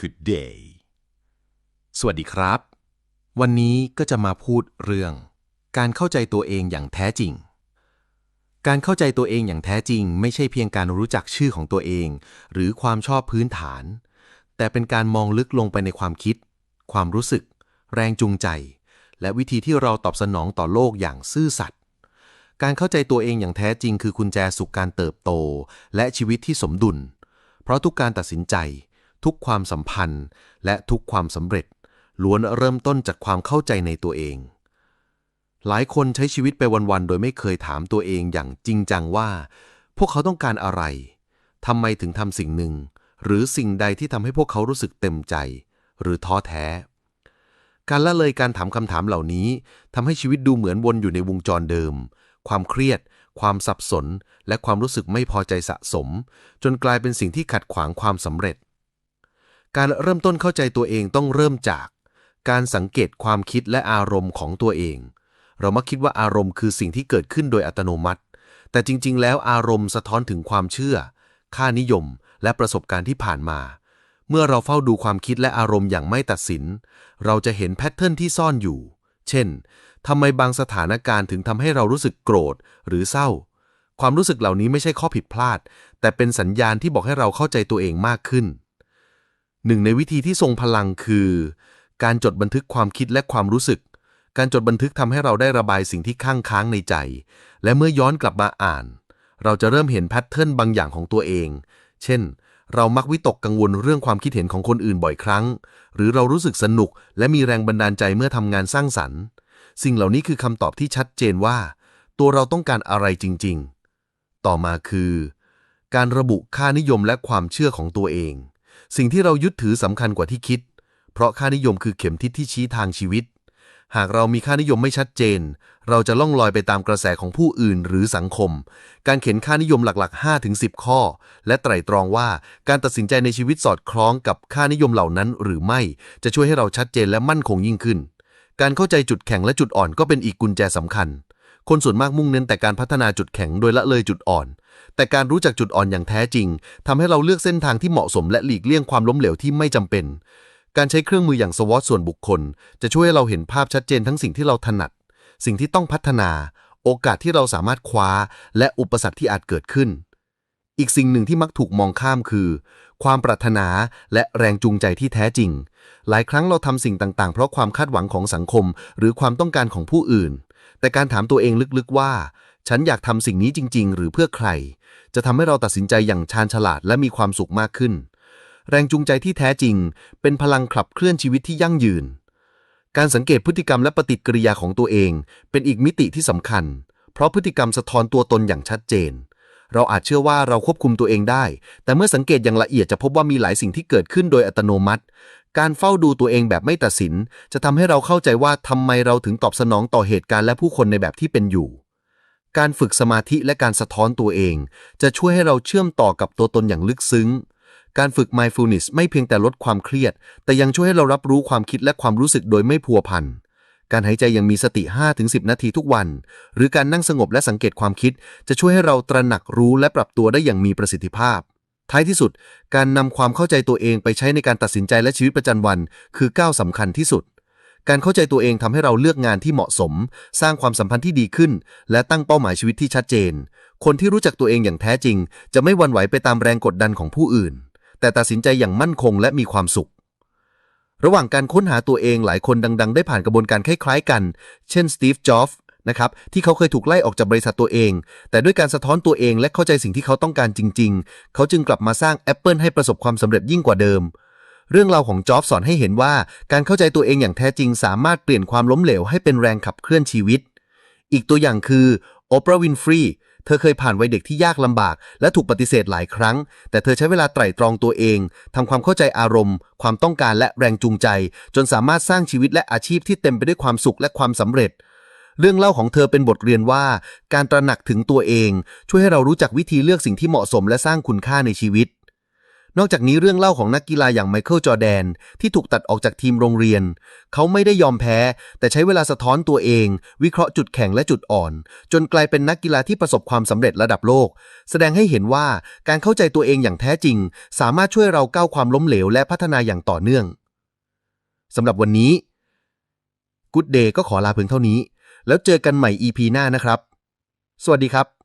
Good day สวัสดีครับ วันนี้ก็จะมาพูดเรื่อง การเข้าใจตัวเองอย่างแท้จริง การเข้าใจตัวเองอย่างแท้จริง ไม่ใช่เพียงการรู้จักชื่อของตัวเอง หรือความชอบพื้นฐาน แต่เป็นการมองลึกลงไปในความคิด ความรู้สึก แรงจูงใจ และวิธีที่เราตอบสนองต่อโลกอย่างซื่อสัตย์การเข้าใจตัวเองอย่างแท้จริงคือกุญแจสู่การเติบโต และชีวิตที่สมดุล เพราะทุกการตัดสินใจ ทุกความสัมพันธ์ และทุกความสำเร็จ ล้วนเริ่มต้นจากความเข้าใจในตัวเอง หลายคนใช้ชีวิตไปวันๆ โดยไม่เคยถามตัวเองอย่างจริงจังว่า พวกเขาต้องการอะไรทำไมถึงทำสิ่งหนึ่ง หรือสิ่งใดที่ทำให้พวกเขารู้สึกเต็มใจ หรือท้อแท้ การละเลยการถามคำถามเหล่านี้ทำให้ชีวิตดูเหมือนวนอยู่ในวงจรเดิม ความเครียดความสับสน และความรู้สึกไม่พอใจสะสม จนกลายเป็นสิ่งที่ขัดขวางความสำเร็จ การเริ่มต้นเข้าใจตัวเองต้องเริ่มจาก การสังเกตความคิดและอารมณ์ของตัวเอง เรามักคิดว่าอารมณ์คือสิ่งที่เกิดขึ้นโดยอัตโนมัติ แต่จริง ๆ แล้วอารมณ์สะท้อนถึงความเชื่อ ค่านิยม และประสบการณ์ที่ผ่านมา เมื่อเราเฝ้าดูความคิดและอารมณ์อย่างไม่ตัดสิน เราจะเห็นแพทเทิร์นที่ซ่อนอยู่ เช่นทำไมบางสถานการณ์ถึงทำให้เรารู้สึกโกรธหรือเศร้า ความรู้สึกเหล่านี้ไม่ใช่ข้อผิดพลาด แต่เป็นสัญญาณที่บอกให้เราเข้าใจตัวเองมากขึ้น หนึ่งในวิธีที่ทรงพลังคือ การจดบันทึกความคิดและความรู้สึก การจดบันทึกทำให้เราได้ระบายสิ่งที่ข้างค้างในใจ และเมื่อย้อนกลับมาอ่าน เราจะเริ่มเห็นแพทเทิร์นบางอย่างของตัวเอง เช่น เรามักวิตกกังวลเรื่องความคิดเห็นของคนอื่นบ่อยครั้ง หรือเรารู้สึกสนุก และมีแรงบันดาลใจเมื่อทำงานสร้างสรรค์ สิ่งเหล่านี้คือคำตอบที่ชัดเจนว่า ตัวเราต้องการอะไรจริง ๆ ต่อมาคือ การระบุค่านิยมและความเชื่อของตัวเอง สิ่งที่เรายึดถือสำคัญกว่าที่คิด เพราะค่านิยมคือเข็มทิศที่ชี้ทางชีวิต หากเรามีค่านิยมไม่ชัดเจน เราจะล่องลอยไปตามกระแสของผู้อื่นหรือสังคม การเขียนค่านิยมหลักๆ5-10 ข้อ และไตร่ตรองว่าการตัดสินใจในชีวิตสอดคล้องกับค่านิยมเหล่านั้นหรือไม่ จะช่วยให้เราชัดเจนและมั่นคงยิ่งขึ้น การเข้าใจจุดแข็งและจุดอ่อนก็เป็นอีกกุญแจสำคัญ คนส่วนมากมุ่งเน้นแต่การพัฒนาจุดแข็งโดยละเลยจุดอ่อน แต่การรู้จักจุดอ่อนอย่างแท้จริงทำให้เราเลือกเส้นทางที่เหมาะสมและหลีกเลี่ยงความล้มเหลวที่ไม่จำเป็น การใช้เครื่องมืออย่างสวอตส่วนบุคคล จะช่วยให้เราเห็นภาพชัดเจนทั้งสิ่งที่เราถนัด สิ่งที่ต้องพัฒนา โอกาสที่เราสามารถคว้า และอุปสรรคที่อาจเกิดขึ้น อีกสิ่งหนึ่งที่มักถูกมองข้ามคือ ความปรารถนาและแรงจูงใจที่แท้จริง หลายครั้งเราทำสิ่งต่างๆ เพราะความคาดหวังของสังคม หรือความต้องการของผู้อื่น แต่การถามตัวเองลึกๆว่า ฉันอยากทำสิ่งนี้จริง ๆ หรือเพื่อใคร จะทำให้เราตัดสินใจอย่างชาญฉลาดและมีความสุขมากขึ้น แรงจูงใจที่แท้จริง เป็นพลังขับเคลื่อนชีวิตที่ยั่งยืน การสังเกตพฤติกรรมและปฏิกิริยาของตัวเอง เป็นอีกมิติที่สำคัญ เพราะพฤติกรรมสะท้อนตัวตนอย่างชัดเจน เราอาจเชื่อว่าเราควบคุมตัวเองได้ แต่เมื่อสังเกตอย่างละเอียดจะพบว่ามีหลายสิ่งที่เกิดขึ้นโดยอัตโนมัติ การเฝ้าดูตัวเองแบบไม่ตัดสิน จะทำให้เราเข้าใจว่าทำไมเราถึงตอบสนองต่อเหตุการณ์และผู้คนในแบบที่เป็นอยู่ การฝึกสมาธิและการสะท้อนตัวเอง จะช่วยให้เราเชื่อมต่อกับตัวตนอย่างลึกซึ้ง การฝึก mindfulness ไม่เพียงแต่ลดความเครียด แต่ยังช่วยให้เรารับรู้ความคิดและความรู้สึกโดยไม่พัวพันการหายใจยังมีสติ 5-10 นาทีทุกวัน หรือการนั่งสงบและสังเกตความคิด จะช่วยให้เราตระหนักรู้และปรับตัวได้อย่างมีประสิทธิภาพ ท้ายที่สุด การนำความเข้าใจตัวเองไปใช้ในการตัดสินใจและชีวิตประจำวัน คือก้าวสำคัญที่สุด การเข้าใจตัวเองทำให้เราเลือกงานที่เหมาะสม สร้างความสัมพันธ์ที่ดีขึ้น และตั้งเป้าหมายชีวิตที่ชัดเจน คนที่รู้จักตัวเองอย่างแท้จริง จะไม่วันไหวไปตามแรงกดดันของผู้อื่น แต่ตัดสินใจอย่างมั่นคงและมีความสุขระหว่างการค้นหาตัวเองหลายคนดัง ๆ ได้ผ่านกระบวนการคล้าย ๆ กัน เช่นสตีฟ จ็อบส์ นะครับที่เขาเคยถูกไล่ออกจากบริษัทตัวเอง แต่ด้วยการสะท้อนตัวเองและเข้าใจสิ่งที่เขาต้องการจริง ๆ เขาจึงกลับมาสร้าง Apple ให้ประสบความสำเร็จยิ่งกว่าเดิม เรื่องราวของจ็อบสอนให้เห็นว่า การเข้าใจตัวเองอย่างแท้จริง สามารถเปลี่ยนความล้มเหลวให้เป็นแรงขับเคลื่อนชีวิต อีกตัวอย่างคือโอปราห์วินฟรีเธอเคยผ่านวัยเด็กที่ยากลำบาก และถูกปฏิเสธหลายครั้ง แต่เธอใช้เวลาไตร่ตรองตัวเองทำความเข้าใจอารมณ์ ความต้องการและแรงจูงใจ จนสามารถสร้างชีวิตและอาชีพที่เต็มไปด้วยความสุขและความสำเร็จ เรื่องเล่าของเธอเป็นบทเรียนว่า การตระหนักถึงตัวเอง ช่วยให้เรารู้จักวิธีเลือกสิ่งที่เหมาะสมและสร้างคุณค่าในชีวิต นอกจากนี้เรื่องเล่าของนักกีฬาอย่างไมเคิลจอแดน ที่ถูกตัดออกจากทีมโรงเรียน เขาไม่ได้ยอมแพ้ แต่ใช้เวลาสะท้อนตัวเอง วิเคราะห์จุดแข็งและจุดอ่อน จนกลายเป็นนักกีฬาที่ประสบความสำเร็จระดับโลก แสดงให้เห็นว่าการเข้าใจตัวเองอย่างแท้จริง สามารถช่วยเราก้าวความล้มเหลวและพัฒนาอย่างต่อเนื่องสำหรับวันนี้ Good Day ก็ขอลาเพียงเท่านี้ แล้วเจอกันใหม่ EP หน้านะครับ สวัสดีครับ